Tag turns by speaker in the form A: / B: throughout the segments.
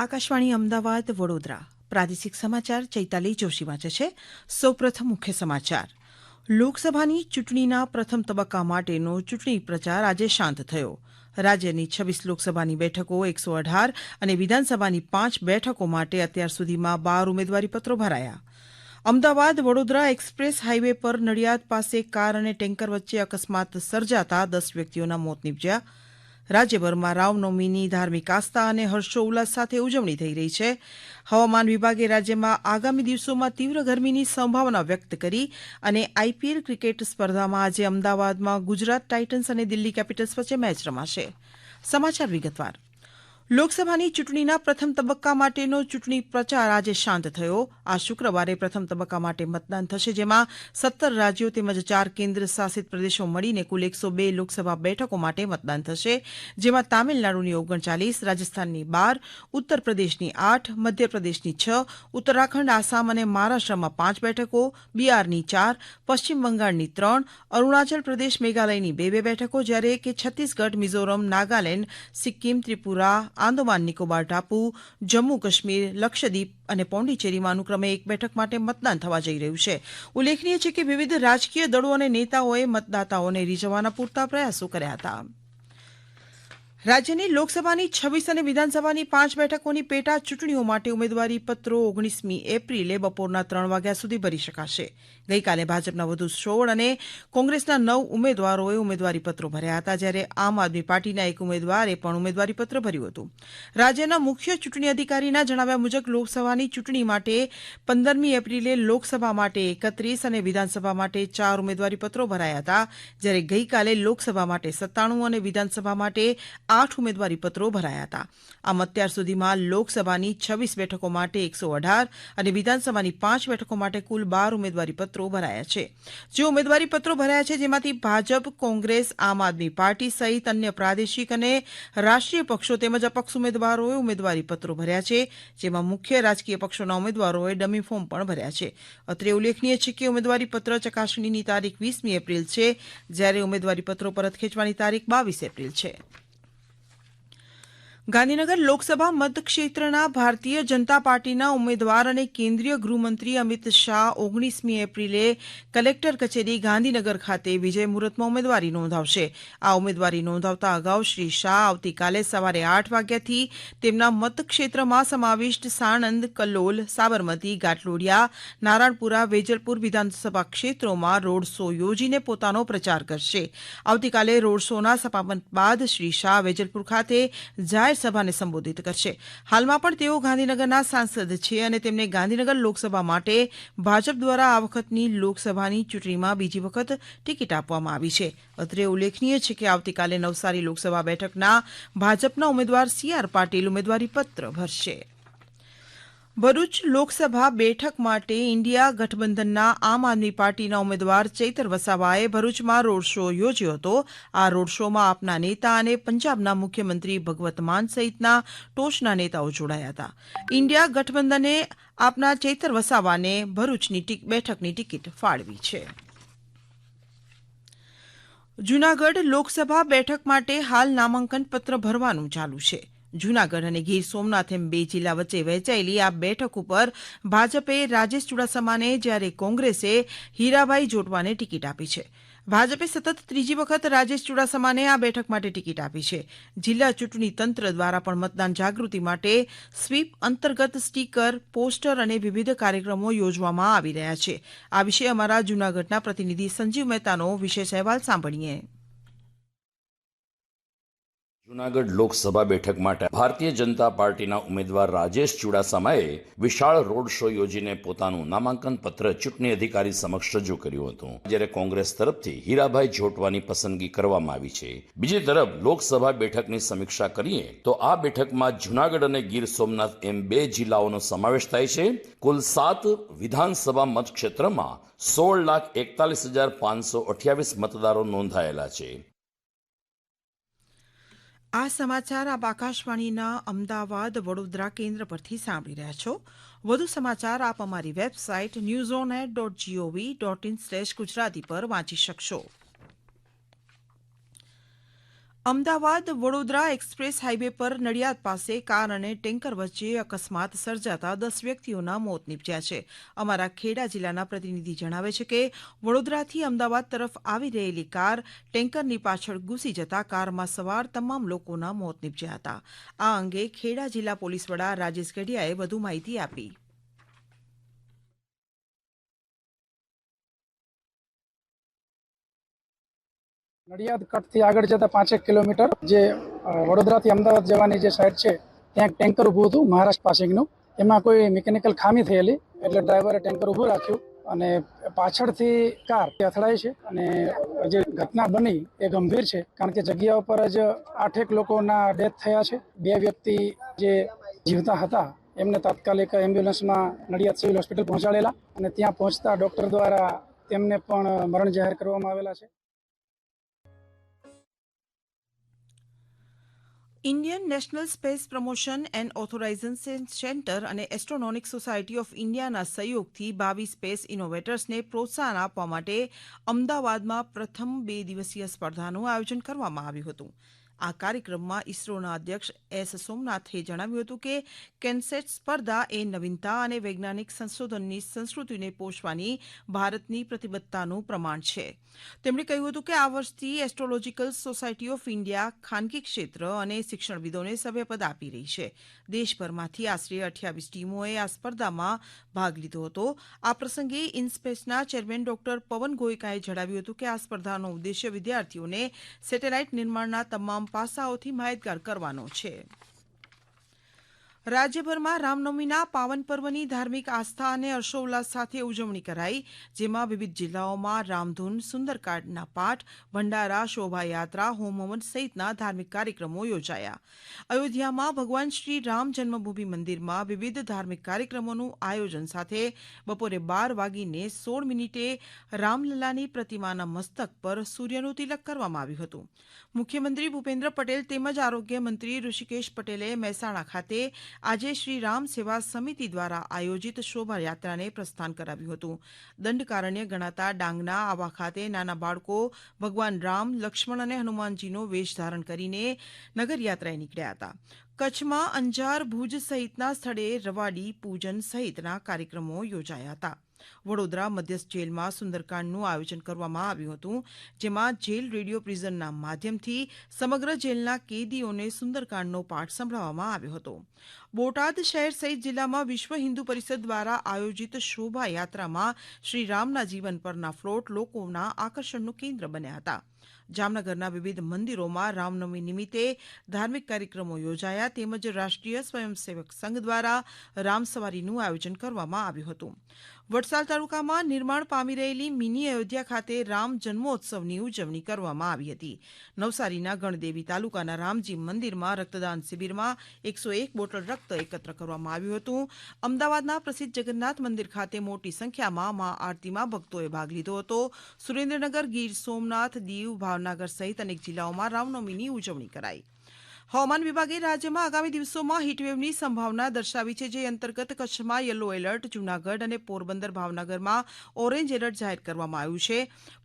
A: આકાશવાણી અમદાવાદ વડોદરા પ્રાદેશિક સમાચાર ચૈતાલી જોશી વાંચે છે સૌપ્રથમ મુખ્ય સમાચાર લોકસભાની ચૂંટણીના પ્રથમ તબક્કા માટેનો ચૂંટણી પ્રચાર આજે શાંત થયો રાજ્યની છવ્વીસ લોકસભાની બેઠકો એકસો અઢાર અને વિધાનસભાની પાંચ બેઠકો માટે અત્યાર સુધીમાં બાર ઉમેદવારીપત્રો ભરાયા અમદાવાદ વડોદરા એક્સપ્રેસ હાઇવે પર નડિયાદ પાસે કાર અને ટેન્કર વચ્ચે અકસ્માત સર્જાતા દસ વ્યક્તિઓના મોત નીપજ્યા રાજ્યભરમાં રામનવમીની ધાર્મિક આસ્થા અને હર્ષોલ્લાસ સાથે ઉજવણી થઈ રહી છે હવામાન વિભાગે રાજ્યમાં આગામી દિવસોમાં તીવ્ર ગરમીની સંભાવના વ્યક્ત કરી અને આઈપીએલ ક્રિકેટ સ્પર્ધામાં આજે અમદાવાદમાં ગુજરાત ટાઇટન્સ અને દિલ્હી કેપિટલ્સ વચ્ચે મેચ રમાશે સમાચાર વિગતવાર લોકસભાની ચૂંટણીના પ્રથમ તબક્કા માટેનો ચૂંટણી પ્રચાર આજે શાંત થયો આ શુક્રવારે પ્રથમ તબક્કા માટે મતદાન થશે જેમાં સત્તર રાજ્યો તેમજ ચાર કેન્દ્ર શાસિત પ્રદેશો મળીને કુલ એકસો બે લોકસભા બેઠકો માટે મતદાન થશે જેમાં તામિલનાડુની ઓગણચાલીસ રાજસ્થાનની બાર ઉત્તર પ્રદેશની આઠ મધ્યપ્રદેશની છ ઉત્તરાખંડ આસામ અને મહારાષ્ટ્રમાં પાંચ બેઠકો બિહારની ચાર પશ્ચિમ બંગાળની ત્રણ અરૂણાચલ પ્રદેશ મેઘાલયની બે બે બેઠકો જ્યારે કે છત્તીસગઢ મિઝોરમ નાગાલેન્ડ સિક્કિમ ત્રિપુરા આંદોમાન નિકોબાર ટાપુ જમ્મુ કાશ્મીર લક્ષદ્વીપ અને પોંડિચેરીમાં અનુક્રમે એક બેઠક માટે મતદાન થવા જઈ રહ્યું છે ઉલ્લેખનીય છે કે વિવિધ રાજકીય દળો અને નેતાઓએ મતદાતાઓને રીઝવવાના પૂરતા પ્રયાસો કર્યા હતા રાજ્યની લોકસભાની છવ્વીસ અને વિધાનસભાની પાંચ બેઠકોની પેટા ચૂંટણીઓ માટે ઉમેદવારી પત્રો ઓગણીસમી એપ્રિલે બપોરના ત્રણ વાગ્યા સુધી ભરી શકાશે ગઈકાલે ભાજપના વધુ સોળ અને કોંગ્રેસના નવ ઉમેદવારોએ ઉમેદવારી પત્રો ભર્યા હતા જ્યારે આમ આદમી પાર્ટીના એક ઉમેદવારે પણ ઉમેદવારી પત્ર ભર્યું હતું રાજ્યના મુખ્ય ચૂંટણી અધિકારીના જણાવ્યા મુજબ લોકસભાની ચૂંટણી માટે પંદરમી એપ્રિલે લોકસભા માટે એકત્રીસ અને વિધાનસભા માટે ચાર ઉમેદવારી પત્રો ભરાયા હતા જ્યારે ગઈકાલે લોકસભા માટે સત્તાણું અને વિધાનસભા માટે આઠ ઉમેદવારી પત્રો ભરાયા હતા આમ અત્યાર સુધીમાં લોકસભાની છવ્વીસ બેઠકો માટે એકસો અઢાર અને વિધાનસભાની પાંચ બેઠકો માટે કુલ બાર ઉમેદવારી પત્રો ભરાયા છે જે ઉમેદવારી પત્રો ભરાયા છે જેમાંથી ભાજપ કોંગ્રેસ આમ આદમી પાર્ટી સહિત અન્ય પ્રાદેશિક અને રાષ્ટ્રીય પક્ષો તેમજ અપક્ષ ઉમેદવારોએ ઉમેદવારી પત્રો ભર્યા છે જેમાં મુખ્ય રાજકીય પક્ષોના ઉમેદવારોએ ડમી ફોર્મ પણ ભર્યા છે અત્રે ઉલ્લેખનીય છે કે ઉમેદવારી પત્ર ચકાસણીની તારીખ વીસમી એપ્રિલ છે જ્યારે ઉમેદવારી પત્રો પરત ખેંચવાની તારીખ બાવીસ એપ્રિલ છે ગાંધીનગર લોકસભા મતક્ષેત્રના ભારતીય જનતા પાર્ટીના ઉમેદવાર અને કેન્દ્રીય ગૃહમંત્રી અમિત શાહ ઓગણીસમી એપ્રિલે કલેક્ટર કચેરી ગાંધીનગર ખાતે વિજય મુહૂર્તમાં ઉમેદવારી નોંધાવશે આ ઉમેદવારી નોંધાવતા અગાઉ શ્રી શાહ આવતીકાલે સવારે આઠ વાગ્યાથી તેમના મતક્ષેત્રમાં સમાવિષ્ટ સાણંદ કલોલ સાબરમતી ગાટલોડિયા નારાયણપુરા વેજલપુર વિધાનસભા ક્ષેત્રોમાં રોડ શો યોજીને પોતાનો પ્રચાર કરશે આવતીકાલે રોડ શોના સમાપન બાદ શ્રી શાહ વેજલપુર ખાતે જાહેર જાહેરસભાને સંબોધિત કરશે હાલમાં પણ તેઓ ગાંધીનગરના સાંસદ છે અને તેમને ગાંધીનગર લોકસભા માટે ભાજપ દ્વારા આ વખતની લોકસભાની ચૂંટણીમાં બીજી વખત ટિકિટ આપવામાં આવી છે અત્રે ઉલ્લેખનીય છે કે આવતીકાલે નવસારી લોકસભા બેઠકના ભાજપના ઉમેદવાર સી આર પાટીલ ઉમેદવારીપત્ર ભરશે ભરૂચ લોકસભા બેઠક માટે ઇન્ડિયા ગઠબંધનના આમ આદમી પાર્ટીના ઉમેદવાર ચૈતર વસાવાએ ભરૂચમાં રોડ શો યોજ્યો હતો આ રોડ શોમાં આપના નેતા અને પંજાબના મુખ્યમંત્રી ભગવત માન સહિતના ટોચના નેતાઓ જોડાયા હતા ઇન્ડિયા ગઠબંધને આપના ચૈતર વસાવાને ભરૂચની બેઠકની ટિકિટ ફાળવી છે જૂનાગઢ લોકસભા બેઠક માટે હાલ નામાંકન પત્ર ભરવાનું ચાલુ છે જૂનાગઢ અને ગીર સોમનાથ એમ બે જિલ્લા વચ્ચે વહેંચાયેલી આ બેઠક ઉપર ભાજપે રાજેશ ચુડાસમાને જ્યારે કોંગ્રેસે હીરાભાઈ જોટવાને ટિકિટ આપી છે ભાજપે સતત ત્રીજી વખત રાજેશ ચુડાસમાને આ બેઠક માટે ટિકિટ આપી છે જિલ્લા ચૂંટણી તંત્ર દ્વારા પણ મતદાન જાગૃતિ માટે સ્વીપ અંતર્ગત સ્ટીકર પોસ્ટર અને વિવિધ કાર્યક્રમો યોજવામાં આવી રહ્યા છે આ વિશે અમારા જૂનાગઢના પ્રતિનિધિ સંજીવ મહેતાનો વિશેષ અહેવાલ સાંભળીએ
B: જૂનાગઢ લોકસભા બેઠક માટે ભારતીય જનતા પાર્ટીના ઉમેદવાર રાજેશ ચુડાસમાએ વિશાળ રોડ શો યોજીને પોતાનું નામાંકન પત્ર ચૂંટણી અધિકારી સમક્ષ રજૂ કર્યું હતું જ્યારે કોંગ્રેસ તરફથી હીરાભાઈ જોટવાની પસંદગી કરવામાં આવી છે બીજી તરફ લોકસભા બેઠકની સમીક્ષા કરીએ તો આ બેઠકમાં જુનાગઢ અને ગીર સોમનાથ એમ બે જિલ્લાઓનો સમાવેશ થાય છે કુલ સાત વિધાનસભા મતક્ષેત્રમાં સોળ લાખ એકતાલીસ હજાર પાંચસો અઠ્યાવીસ મતદારો નોંધાયેલા છે
A: આ સમાચાર આપ આકાશવાણીના અમદાવાદ વડોદરા કેન્દ્ર પરથી સાંભળી રહ્યા છો વધુ સમાચાર આપ અમારી website news on air dot GOV dot in slash Gujarati પર વાંચી શકશો અમદાવાદ વડોદરા એક્સપ્રેસ હાઇવે પર નડિયાદ પાસે કાર અને ટેન્કર વચ્ચે અકસ્માત સર્જાતા દસ વ્યક્તિઓના મોત નીપજ્યા છે અમારા ખેડા જિલ્લાના પ્રતિનિધિ જણાવે છે કે વડોદરાથી અમદાવાદ તરફ આવી રહેલી કાર ટેન્કરની પાછળ ઘૂસી જતા કારમાં સવાર તમામ લોકોના મોત નીપજ્યા હતા આ અંગે ખેડા જિલ્લા પોલીસ વડા રાજેશ ગઢિયાએ વધુ માહિતી આપી
C: નડિયાદ કટથી આગળ જતા પાંચેક કિલોમીટર જે વડોદરાથી અમદાવાદ જવાની જે સાઈડ છે ત્યાં એક ટેન્કર ઊભું હતું મહારાષ્ટ્ર પાસિંગનું એમાં કોઈ મિકેનિકલ ખામી થયેલી એટલે ડ્રાઈવરે ટેન્કર ઊભું રાખ્યું અને પાછળથી કાર અથડાઈ છે અને જે ઘટના બની એ ગંભીર છે કારણ કે જગ્યા ઉપર જ આઠેક લોકોના ડેથ થયા છે બે વ્યક્તિ જે જીવતા હતા એમને તાત્કાલિક એમ્બ્યુલન્સમાં નડિયાદ સિવિલ હોસ્પિટલ પહોંચાડેલા અને ત્યાં પહોંચતા ડૉક્ટર દ્વારા તેમને પણ મરણ જાહેર કરવામાં આવેલા છે
A: Indian national space promotion and authorisation centre અને એસ્ટ્રોનોમિક સોસાયટી ઓફ ઇન્ડિયાના સહયોગથી ભાવિ સ્પેસ ઇનોવેટર્સને પ્રોત્સાહન આપવા માટે અમદાવાદમાં પ્રથમ બે દિવસીય સ્પર્ધાનું આયોજન કરવામાં આવ્યું હતું આ કાર્યક્રમમાં ઇસરોના અધ્યક્ષ એસ સોમનાથે જણાવ્યું હતું કે કેન્સેટ સ્પર્ધા એ નવીનતા અને વૈજ્ઞાનિક સંશોધનની સંસ્કૃતિને પોષવાની ભારતની પ્રતિબદ્ધતાનું પ્રમાણ છે તેમણે કહ્યું હતું કે આ વર્ષથી એસ્ટ્રોલોજીકલ સોસાયટી ઓફ ઇન્ડિયા ખાનગી ક્ષેત્ર અને શિક્ષણવિદોને સભ્યપદ આપી રહી છે દેશભરમાંથી આશરે અઠ્યાવીસ ટીમોએ આ સ્પર્ધામાં ભાગ લીધો હતો આ પ્રસંગે ઇન્સ્પેસના ચેરમેન ડોક્ટર પવન ગોયકાએ જણાવ્યું હતું કે આ સ્પર્ધાનો ઉદ્દેશ્ય વિદ્યાર્થીઓને સેટેલાઇટ નિર્માણના તમામ પાસાઓથી માહિતગાર કરવાનો છે રાજ્યભરમાં રામનવમીના પાવન પર્વની ધાર્મિક આસ્થા અને હર્ષોલ્લાસ સાથે ઉજવણી કરાઈ જેમાં વિવિધ જિલ્લાઓમાં રામધૂન સુંદરકાંડના પાઠ ભંડારા શોભાયાત્રા હોમહવન સહિતના ધાર્મિક કાર્યક્રમો યોજાયા અયોધ્યામાં ભગવાન શ્રી રામ જન્મભૂમિ મંદિરમાં વિવિધ ધાર્મિક કાર્યક્રમોનું આયોજન સાથે બપોરે બાર વાગીને સોળ મિનિટે રામલલ્લાની પ્રતિમાના મસ્તક પર સૂર્યનું તિલક કરવામાં આવ્યું હતું મુખ્યમંત્રી ભૂપેન્દ્ર પટેલ તેમજ આરોગ્ય મંત્રી ઋષિકેશ પટેલે મહેસાણા ખાતે આજે શ્રી રામ સેવા સમિતિ દ્વારા આયોજિત શોભાયાત્રાને પ્રસ્થાન કરાવ્યું હતું દંડકારણ્ય ગણાતા ડાંગના આવા ખાતે નાના બાળકો ભગવાન રામ લક્ષ્મણ અને હનુમાનજીનો વેશ ધારણ કરીને નગરયાત્રાએ નીકળ્યા હતા કચ્છમાં અંજાર ભુજ સહિતના સ્થળે રવાડી પૂજન સહિતના કાર્યક્રમો યોજાયા હતા વડોદરા મધ્યસ્થ જેલમાં સુંદરકાંડનું આયોજન કરવામાં આવ્યું હતું જેમાં જેલ રેડિયો પ્રિઝનના માધ્યમથી સમગ્ર જેલના કેદીઓને સુંદરકાંડનો પાઠ સંભળાવવામાં આવ્યો હતો બોટાદ શહેર સહિત જિલ્લામાં વિશ્વ હિન્દુ પરિષદ દ્વારા આયોજિત શોભાયાત્રામાં શ્રી રામના જીવન પરના ફ્લોટ લોકોના આકર્ષણનું કેન્દ્ર બન્યા હતા જામનગરના વિવિધ મંદિરોમાં રામનવમી નિમિત્તે ધાર્મિક કાર્યક્રમો યોજાયા તેમજ રાષ્ટ્રીય સ્વયંસેવક સંઘ દ્વારા રામસવારીનું આયોજન કરવામાં આવ્યું હતું વડસાલ તાલુકામાં નિર્માણ પામી રહેલી મિની અયોધ્યા ખાતે રામ જન્મોત્સવની ઉજવણી કરવામાં આવી હતી નવસારીના ગણદેવી તાલુકાના રામજી મંદિરમાં રક્તદાન શિબિરમાં એકસો એક બોટલ રક્ત એકત્ર કરવામાં આવ્યું હતું અમદાવાદના પ્રસિદ્ધ જગન્નાથ મંદિર ખાતે મોટી સંખ્યામાં મા આરતીમાં ભક્તોએ ભાગ લીધો હતો સુરેન્દ્રનગર ગીર સોમનાથ દીવ ભાવનગર સહિત અનેક જિલ્લાઓમાં રામનવમીની ઉજવણી કરાઈ હવામાન વિભાગે રાજ્યમાં આગામી દિવસોમાં હીટવેવની સંભાવના દર્શાવી છે જે અંતર્ગત કચ્છમાં યલો એલર્ટ જૂનાગઢ અને પોરબંદર ભાવનગરમાં ઓરેન્જ એલર્ટ જાહેર કરવામાં આવ્યું છે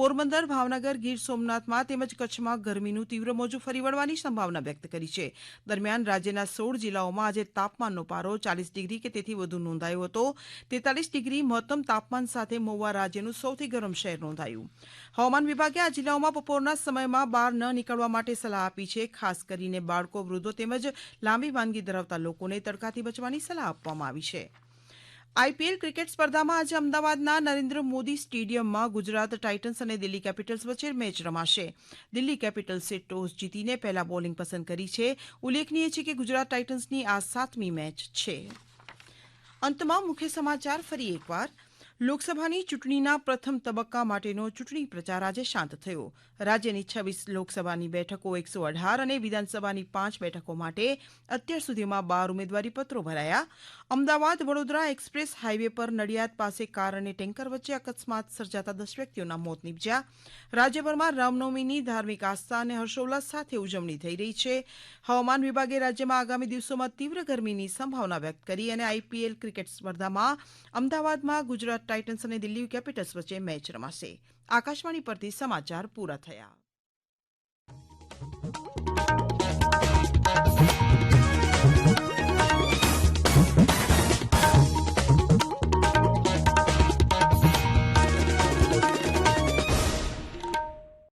A: પોરબંદર ભાવનગર ગીર સોમનાથમાં તેમજ કચ્છમાં ગરમીનું તીવ્ર મોજું ફરી વળવાની સંભાવના વ્યક્ત કરી છે દરમિયાન રાજ્યના સોળ જિલ્લાઓમાં આજે તાપમાનનો પારો ચાલીસ ડિગ્રી કે તેથી વધુ નોંધાયો હતો તેતાલીસ ડિગ્રી મહત્તમ તાપમાન સાથે મહુવા રાજ્યનું સૌથી ગરમ શહેર નોંધાયું હવામાન વિભાગે આ જિલ્લાઓમાં બપોરના સમયમાં બહાર ન નીકળવા માટે સલાહ આપી છે ખાસ કરીને બાળકો બાળકો વૃદ્ધો તેમજ લાંબી માંદગી ધરાવતા લોકોને તડકાથી બચવાની સલાહ આપવામાં આવી છે આઈપીએલ ક્રિકેટ સ્પર્ધામાં આજે અમદાવાદના નરેન્દ્ર મોદી સ્ટેડિયમમાં ગુજરાત ટાઇટન્સ અને દિલ્હી કેપિટલ્સ વચ્ચે મેચ રમાશે દિલ્હી કેપિટલ્સે ટોસ જીતીને પહેલા બોલિંગ પસંદ કરી છે ઉલ્લેખનીય છે કે ગુજરાત ટાઇટન્સની આ સાતમી મેચ છે અંતમાં મુખ્ય સમાચાર ફરી એકવાર લોકસભાની ચૂંટણીના પ્રથમ તબક્કા માટેનો ચૂંટણી પ્રચાર આજે શાંત થયો રાજ્યની છવ્વીસ લોકસભાની બેઠકો એકસો અઢાર અને વિધાનસભાની પાંચ બેઠકો માટે અત્યાર સુધીમાં બાર ઉમેદવારીપત્રો ભરાયા અમદાવાદ વડોદરા એક્સપ્રેસ હાઇવે પર નડિયાદ પાસે કાર અને ટેન્કર વચ્ચે અકસ્માત સર્જાતા દસ વ્યક્તિઓના મોત નીપજ્યા રાજ્યભરમાં રામનવમીની ધાર્મિક આસ્થા અને હર્ષોલ્લાસ સાથે ઉજવણી થઈ રહી છે હવામાન વિભાગે રાજ્યમાં આગામી દિવસોમાં તીવ્ર ગરમીની સંભાવના વ્યક્ત કરી અને આઈપીએલ ક્રિકેટ સ્પર્ધામાં અમદાવાદમાં ગુજરાત ટાઇટન્સ અને દિલ્હી કેપિટલ્સ વચ્ચે મેચ રમાશે આકાશવાણી પરથી સમાચાર પૂરા થયા